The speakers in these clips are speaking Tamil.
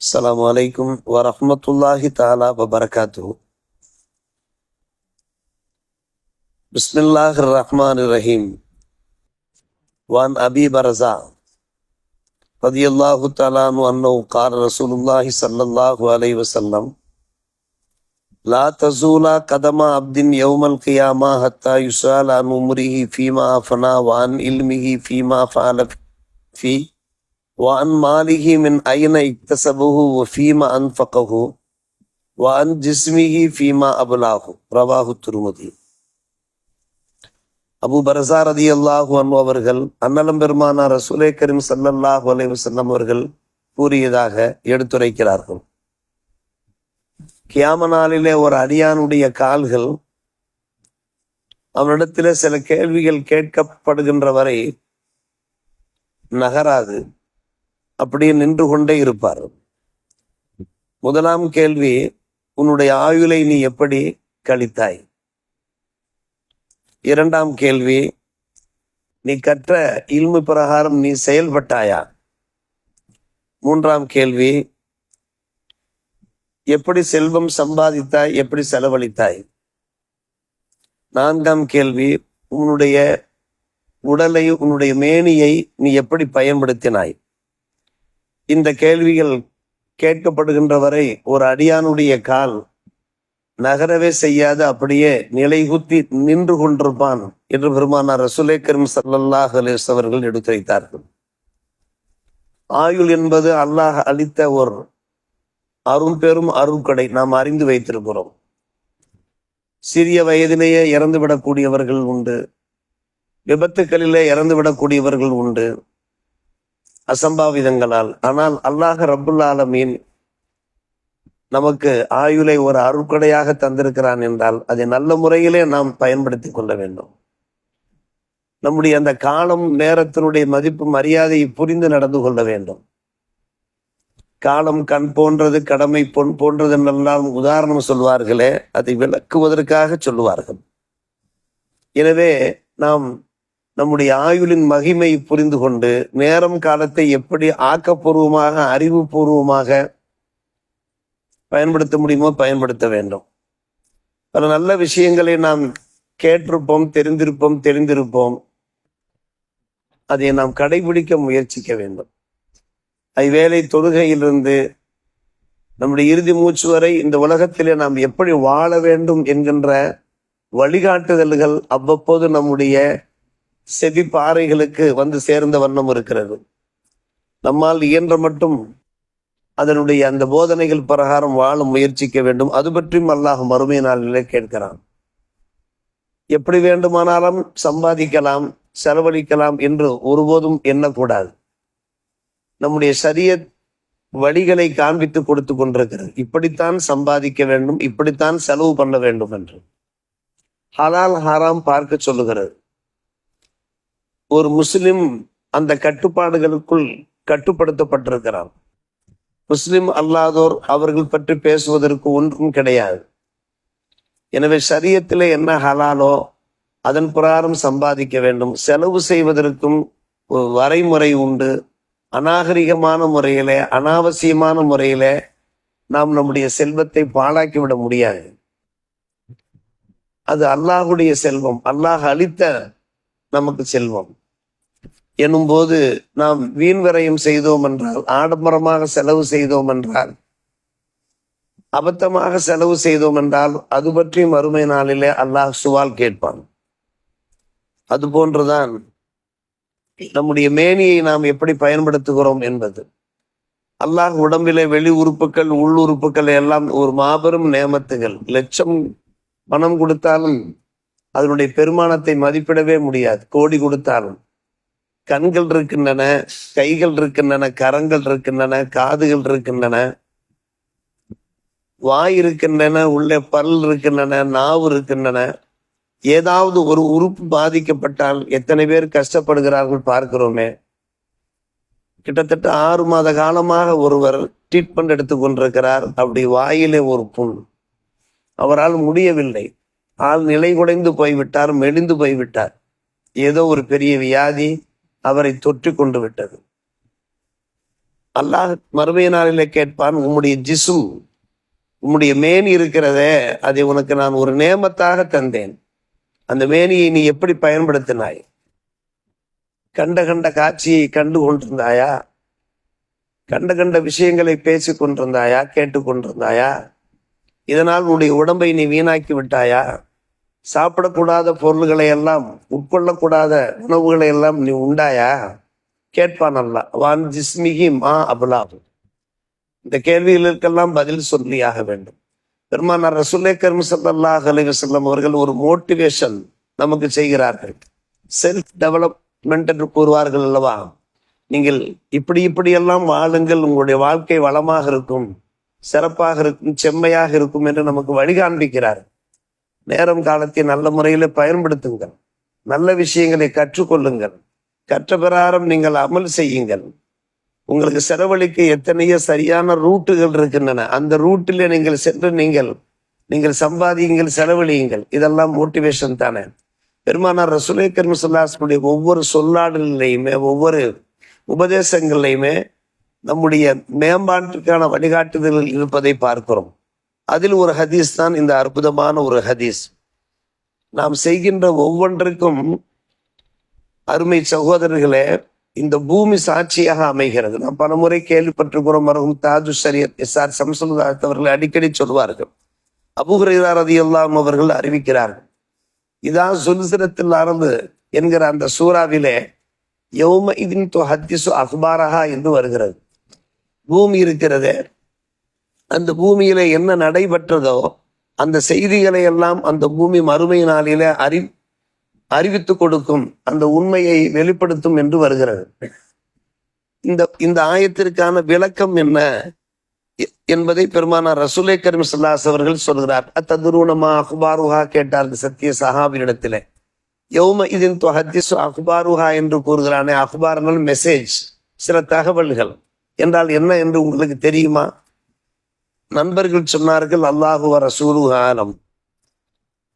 السلام عليكم ورحمة الله تعالى وبركاته. بسم الله الرحمن الرحيم. وعن أبي برزة رضي الله تعالى عنه قال رسول الله صلى الله عليه وسلم لا تزول قدم عبد يوم القيامة حتى يسأل عن عمره فيما أفنى وعن علمه فيما فعل فيه وعن ماله من أين اكتسبه وفيما أنفقه وعن جسمه فيما أبلاه رواه الترمذي அபு பரசா ரதி அல்லாஹு அன்பு அவர்கள் அன்னலம் பெருமானா ரசூலே கரீம் சல்லல்லாஹு அலைஹி வஸல்லம் அவர்கள் கூறியதாக எடுத்துரைக்கிறார்கள் கியாம நாளிலே ஒரு அடியானுடைய கால்கள் அவனிடத்திலே சில கேள்விகள் கேட்கப்படுகின்ற வரை நகராது அப்படியே நின்று கொண்டே இருப்பார். முதலாம் கேள்வி உன்னுடைய ஆயுளை நீ எப்படி கழித்தாய்? இரண்டாம் கேள்வி நீ கற்ற இல்மு பிரகாரம் நீ செயல்பட்டாயா? மூன்றாம் கேள்வி எப்படி செல்வம் சம்பாதித்தாய் எப்படி செலவழித்தாய்? நான்காம் கேள்வி உன்னுடைய உடலை உன்னுடைய மேனியை நீ எப்படி பயன்படுத்தினாய்? இந்த கேள்விகள் கேட்கப்படுகின்ற வரை ஒரு அடியானுடைய கால் நகரவே செய்யாது அப்படியே நிலைகுத்தி நின்று கொண்டிருப்பான் என்று பெருமானார் ரசுலே கரும் சல்லல்லாஹ் அலிஸ் அவர்கள் எடுத்துரைத்தார்கள். ஆயுள் என்பது அல்லாஹ் அளித்த ஒரு அருண் பெரும் அருள்கடை நாம் அறிந்து வைத்திருக்கிறோம். சிறிய வயதிலேயே இறந்து விடக்கூடியவர்கள் உண்டு விபத்துக்களிலே இறந்து விடக்கூடியவர்கள் உண்டு அசம்பாவிதங்களால். ஆனால் அல்லாஹ் ரபுல் ஆலமீன் நமக்கு ஆயுளை ஒரு அருட்கொடையாக தந்திருக்கிறான் என்றால் அதை நல்ல முறையிலே நாம் பயன்படுத்தி கொள்ள வேண்டும். நம்முடைய அந்த காலம் நேரத்தினுடைய மதிப்பு மரியாதையை புரிந்து நடந்து கொள்ள வேண்டும். காலம் கண் போன்றது கடமை பொன் போன்றது என்றெல்லாம் உதாரணம் சொல்வார்களே அதை விளக்குவதற்காக சொல்லுவார்கள். எனவே நாம் நம்முடைய ஆயுளின் மகிமை புரிந்து கொண்டு நேரம் காலத்தை எப்படி ஆக்கப்பூர்வமாக அறிவுபூர்வமாக பயன்படுத்த முடியுமோ பயன்படுத்த வேண்டும். பல நல்ல விஷயங்களை நாம் கேட்டிருப்போம் தெரிந்திருப்போம் தெரிந்திருப்போம் அதை நாம் கடைபிடிக்க முயற்சிக்க வேண்டும். ஐவேளை தொழுகையிலிருந்து நம்முடைய இறுதி மூச்சு வரை இந்த உலகத்திலே நாம் எப்படி வாழ வேண்டும் என்கின்ற வழிகாட்டுதல்கள் அவ்வப்போது நம்முடைய செவி பாறைகளுக்கு வந்து சேர்ந்த வண்ணம் இருக்கிறது. நம்மால் இயன்ற மட்டும் அதனுடைய அந்த போதனைகள் பிரகாரம் வாழ முயற்சிக்க வேண்டும். அது பற்றியும் அல்லாஹ் மறுமை நாளிலே கேட்கிறான். எப்படி வேண்டுமானாலும் சம்பாதிக்கலாம் செலவழிக்கலாம் என்று ஒருபோதும் எண்ணக்கூடாது. நம்முடைய சரிய வழிகளை காண்பித்து கொடுத்து கொண்டிருக்கிறது. இப்படித்தான் சம்பாதிக்க வேண்டும் இப்படித்தான் செலவு பண்ண வேண்டும் என்று. ஹலால் ஹாராம் பார்க்க சொல்லுகிறது. ஒரு முஸ்லிம் அந்த கட்டுப்பாடுகளுக்குள் கட்டுப்படுத்தப்பட்டிருக்கிறார் முஸ்லிம் அல்லாதோர் அவர்கள் பற்றி பேசுவதற்கு ஒன்றும் கிடையாது. எனவே சரியத்தில் என்ன ஹலாலோ அதன் பிரகாரம் சம்பாதிக்க வேண்டும். செலவு செய்வதற்கும் வரைமுறை உண்டு. அநாகரிகமான முறையிலே அனாவசியமான முறையிலே நாம் நம்முடைய செல்வத்தை பாழாக்கி விட முடியாது. அது அல்லாஹுடைய செல்வம். அல்லாஹ் அளித்த நமக்கு செல்வம். எனும்போது நாம் வீண் விரயம் செய்தோம் என்றால் ஆடம்பரமாக செலவு செய்தோம் என்றால் அபத்தமாக செலவு செய்தோம் என்றால் அது பற்றி மறுமை நாளிலே அல்லாஹ் சுவால் கேட்பான். அது போன்றுதான் நம்முடைய மேனியை நாம் எப்படி பயன்படுத்துகிறோம் என்பது. அல்லாஹ் உடம்பிலே வெளி உறுப்புகள் உள் உறுப்புகள் எல்லாம் ஒரு மாபெரும் நேமத்துகள். லட்சம் பணம் கொடுத்தாலும் அதனுடைய பெருமானத்தை மதிப்பிடவே முடியாது. கோடி கொடுத்தாலும். கண்கள் இருக்கின்றன கைகள் இருக்கின்றன கரங்கள் இருக்கின்றன காதுகள் இருக்கின்றன. வாய் இருக்கின்றன உள்ளே பல் இருக்கின்றன நாவு இருக்கின்றன. ஏதாவது ஒரு உறுப்பு பாதிக்கப்பட்டால் எத்தனை பேர் கஷ்டப்படுகிறார்கள் பார்க்கிறோமே. கிட்டத்தட்ட ஆறு மாத காலமாக ஒருவர் ட்ரீட்மெண்ட் எடுத்துக் கொண்டிருக்கிறார். அப்படி வாயிலே ஒரு புண். அவரால் முடியவில்லை. ஆள் நிலை குலைந்து போய்விட்டார் மெலிந்து போய்விட்டார். ஏதோ ஒரு பெரிய வியாதி அவரை தொற்றி கொண்டு விட்டது. அல்லாஹ் மறுமைய நாளிலே கேட்பான் உம்முடைய ஜிசும் உம்முடைய மேனி இருக்கிறதே அதை உனக்கு நான் ஒரு நேமத்தாக தந்தேன். அந்த மேனியை நீ எப்படி பயன்படுத்தினாய்? கண்ட கண்ட காட்சியை கண்டு கொண்டிருந்தாயா? கண்ட கண்ட விஷயங்களை பேசி கொண்டிருந்தாயா? கேட்டு கொண்டிருந்தாயா? இதனால் உன்னுடைய உடம்பை நீ வீணாக்கி விட்டாயா? சாப்பிடக்கூடாத பொருள்களை எல்லாம் உட்கொள்ளக்கூடாத உணவுகளை எல்லாம் நீ உண்டாயா? கேட்பான் அல்ல வான் ஜிஸ்மிகி மா அபுலாபு இந்த கேள்விகளுக்கெல்லாம் பதில் சொல்லியாக வேண்டும். பெருமானார் ரசுல்லே கர்ம சல்லாஹ் அலிவசல்லம் அவர்கள் ஒரு மோட்டிவேஷன் நமக்கு செய்கிறார்கள். செல்ஃப் டெவலப்மெண்ட் என்று கூறுவார்கள் அல்லவா? நீங்கள் இப்படி இப்படியெல்லாம் வாழுங்கள் உங்களுடைய வாழ்க்கை வளமாக இருக்கும் சிறப்பாக இருக்கும் செம்மையாக இருக்கும் என்று நமக்கு வழிகாண்பிக்கிறார். நேரம் காலத்தை நல்ல முறையில் பயன்படுத்துங்கள். நல்ல விஷயங்களை கற்றுக்கொள்ளுங்கள். கற்ற பிரகாரம் நீங்கள் அமல் செய்யுங்கள். உங்களுக்கு செலவழிக்க எத்தனையோ சரியான ரூட்டுகள் இருக்கின்றன. அந்த ரூட்டில் நீங்கள் சென்று நீங்கள் நீங்கள் சம்பாதியுங்கள் செலவழியுங்கள். இதெல்லாம் மோட்டிவேஷன் தானே. பெருமானார் ரசுலை கர்மசல்லாசனுடைய ஒவ்வொரு சொல்லாடலையுமே ஒவ்வொரு உபதேசங்கள்லையுமே நம்முடைய மேம்பாட்டுக்கான வழிகாட்டுதல்கள் இருப்பதை பார்க்கிறோம். அதில் ஒரு ஹதீஸ் தான் இந்த அற்புதமான ஒரு ஹதீஸ். நாம் செய்கின்ற ஒவ்வொன்றுக்கும் அருமை சகோதரர்களே இந்த பூமி சாட்சியாக அமைகிறது. நாம் பலமுறை கேள்விப்பட்டிருக்கிறோம் மருகும் தாஜு சரியத் எஸ் ஆர் சம்சுல்தாத் அவர்கள் அடிக்கடி சொல்வார்கள். அபுஹுரைரா ரதி எல்லாம் அவர்கள் அறிவிக்கிறார்கள். இதான் சுல்சிரத்தில் அறந்து என்கிற அந்த சூறாவிலே யௌம இதின் து ஹத்திசு என்று வருகிறது. பூமி இருக்கிறதே. அந்த பூமியில என்ன நடைபெற்றதோ அந்த செய்திகளை எல்லாம் அந்த பூமி மறுமை நாளில அறி அறிவித்து கொடுக்கும் அந்த உண்மையை வெளிப்படுத்தும் என்று வருகிறது. இந்த இந்த ஆயத்திற்கான விளக்கம் என்ன என்பதை பெருமானார் ரசூலை கரீம் சல்லாஸ் அவர்கள் சொல்கிறார். அத்ததுருணமா அக்பாருஹா கேட்டார்கள் சத்திய சஹாபியிடத்திலே யௌம இதின் ஹத்திசு அஹ்பாருஹா என்று கூறுகிறானே அக்பார்னால் மெசேஜ் சில தகவல்கள். என்றால் என்ன என்று உங்களுக்கு தெரியுமா? நண்பர்கள் சொன்னார்கள் அல்லாஹு ரசூலு ஆலம்.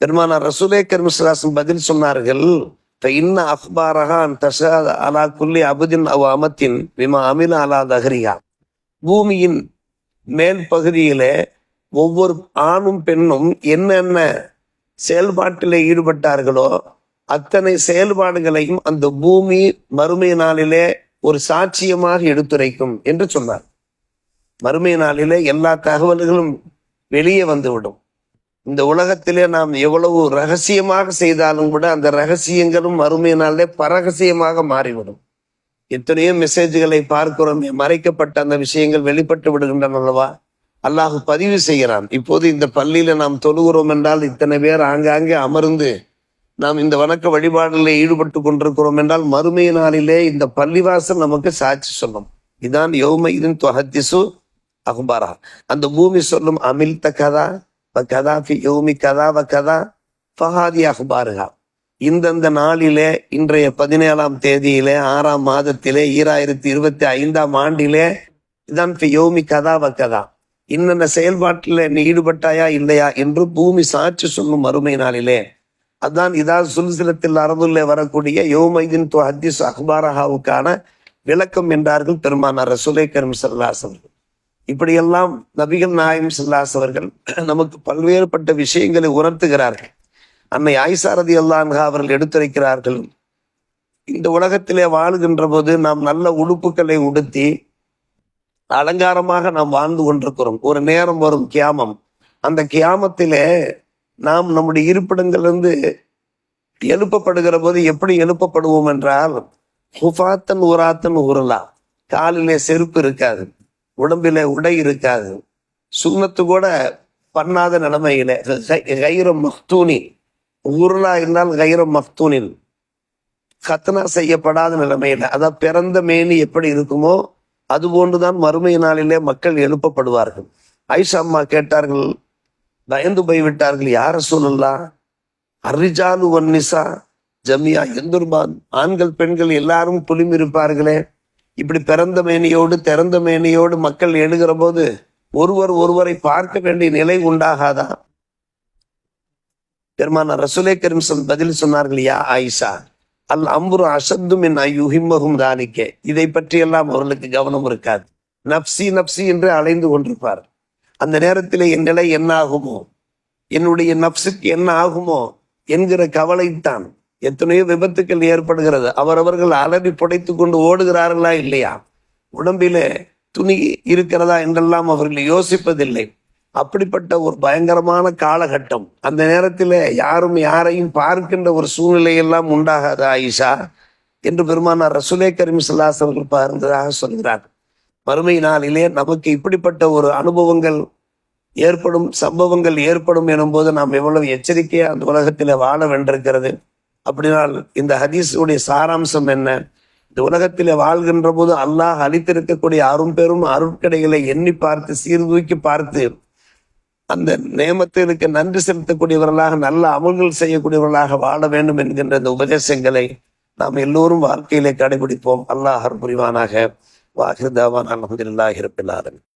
பெருமானார் ரசூலே கர்மசுலாசம் பதில் சொன்னார்கள் இன்ன அக்பாரஹான் தஷாத் அலா குல்லி அபுதின் அவ் அமத்தின் விமா அமில அலா தஹரியா பூமியின் மேல் பகுதியிலே ஒவ்வொரு ஆணும் பெண்ணும் என்னென்ன செயல்பாட்டில் ஈடுபட்டார்களோ அத்தனை செயல்பாடுகளையும் அந்த பூமி மறுமை நாளிலே ஒரு சாட்சியமாக எடுத்துரைக்கும் என்று சொன்னார். மறுமை நாளிலே எல்லா தகவல்களும் வெளியே வந்துவிடும். இந்த உலகத்திலே நாம் எவ்வளவு ரகசியமாக செய்தாலும் கூட அந்த ரகசியங்களும் மறுமை நாளிலே பரகசியமாக மாறிவிடும். எத்தனையோ மெசேஜ்களை பார்க்கிறோம் மறைக்கப்பட்ட அந்த விஷயங்கள் வெளிப்பட்டு விடுகின்றன அல்லவா? அல்லாஹ் பதிவு செய்கிறான். இப்போது இந்த பள்ளியில நாம் தொழுகிறோம் என்றால் இத்தனை பேர் ஆங்காங்கே அமர்ந்து நாம் இந்த வணக்க வழிபாடுகளில் ஈடுபட்டு கொண்டிருக்கிறோம் என்றால் மறுமை நாளிலே இந்த பள்ளிவாசல் நமக்கு சாட்சி சொல்லும். இதான் யோமைதின் தொகத்திசு அகுபாரா அந்த பூமி சொல்லும் அமில்த கதா வ கதா ஃபி யோமி கதா வ கதா ஃபஹாதி அகுபாருகா இந்தந்த நாளிலே இன்றைய பதினேழாம் தேதியிலே ஆறாம் மாதத்திலே ஈராயிரத்தி இருபத்தி ஐந்தாம் ஆண்டிலே இதான் ஃபி யோமி கதா வ கதா. இன்னென்ன செயல்பாட்டில் நீ ஈடுபட்டாயா இல்லையா என்று பூமி சாட்சி சொல்லும் மறுமை நாளிலே. அதான் இதா சுல்சிலத்தில் அரபுல்ல வரக்கூடிய யோமைதின் து அஹ்பாரஹாவுக்கான அக்பாரஹாவுக்கான விளக்கம் என்றார்கள் பெருமானார் ரசூலை கரும் இப்படியெல்லாம் நபிகள் நாயம் சில்லாஸ் அவர்கள் நமக்கு பல்வேறுபட்ட விஷயங்களை உணர்த்துகிறார்கள். அன்னை ஆயிசாரதி அல்லான்ஹா அவர்கள் எடுத்துரைக்கிறார்கள். இந்த உலகத்திலே வாழுகின்ற போது நாம் நல்ல உடுப்புகளை உடுத்தி அலங்காரமாக நாம் வாழ்ந்து கொண்டிருக்கிறோம். ஒரு நேரம் வரும் கியாமம். அந்த கியாமத்திலே நாம் நம்முடைய இருப்பிடங்களிலிருந்து எழுப்பப்படுகிற போது எப்படி எழுப்பப்படுவோம் என்றால் ஹுஃபாத்தன் உராத்தன் உருளா. காலிலே செருப்பு இருக்காது. உடம்பில் உடை இருக்காது. சுண்ணத்து கூட பண்ணாத நிலைமையில. கைரம் மக்தூனி உருளா இருந்தால் கைரம் மக்தூனில் கத்தனா செய்யப்படாத நிலைமையில. அதான் பிறந்த மேனி எப்படி இருக்குமோ அது போன்றுதான் மறுமை நாளிலே மக்கள் எழுப்பப்படுவார்கள். ஐஷா அம்மா கேட்டார்கள் பயந்து போய்விட்டார்கள் யார சொல்லலாம் அரிஜாலு ஒன்னிசா ஜமியா எந்தொருபான் ஆண்கள் பெண்கள் எல்லாரும் புலிமிருப்பார்களே இப்படி பிறந்த மேனியோடு திறந்த மேனியோடு மக்கள் எழுகிற போது ஒருவர் ஒருவரை பார்க்க வேண்டிய நிலை உண்டாகாதா? பெருமான ரசுலே கரிம்சன் பதில் சொன்னார்கள் யா ஆயிஷா அல் அம்புரு அசத்தும் என் யுஹிம்மகும் தானிக்கே இதை பற்றியெல்லாம் அவர்களுக்கு கவனம் இருக்காது. நப்சி நப்சி என்று அலைந்து கொண்டிருப்பார். அந்த நேரத்தில் என் நிலை என்ன ஆகுமோ என்னுடைய நப்சுக்கு என்ன ஆகுமோ? என்கிற கவலைத்தான் எத்தனையோ விபத்துக்கள் ஏற்படுகிறது. அவரவர்கள் அலறி புடைத்து கொண்டு ஓடுகிறார்களா இல்லையா? உடம்பிலே துணி இருக்கிறதா என்றெல்லாம் அவர்கள் யோசிப்பதில்லை. அப்படிப்பட்ட ஒரு பயங்கரமான காலகட்டம். அந்த நேரத்தில் யாரும் யாரையும் பார்க்கின்ற ஒரு சூழ்நிலை எல்லாம் உண்டாகாது ஆயிஷா? என்று பெருமானார் ரசுலே கரீம் அவர்கள் பகிர்ந்ததாக சொல்கிறார். மறுமை நாளிலே நமக்கு இப்படிப்பட்ட ஒரு அனுபவங்கள் ஏற்படும் சம்பவங்கள் ஏற்படும் எனும்போது நாம் எவ்வளவு எச்சரிக்கையாக அந்த உலகத்தில் வாழ வென்றிருக்கிறது அப்படினால் இந்த ஹதீஸுடைய சாராம்சம் என்ன? இந்த உலகத்தில் வாழ்கின்ற போது அல்லாஹ் அளித்திருக்கக்கூடிய அரும் பெரும் அருட்கடைகளை எண்ணி பார்த்து சீர்தூக்கி பார்த்து அந்த நேமத்திற்கு நன்றி செலுத்தக்கூடியவர்களாக நல்ல அமல்கள் செய்யக்கூடியவர்களாக வாழ வேண்டும் என்கின்ற இந்த உபதேசங்களை நாம் எல்லோரும் வாழ்க்கையிலே கடைபிடிப்போம். அல்லாஹ் புரிவானாக. வாஹிர்தாவான் அலமதுல்லாஹி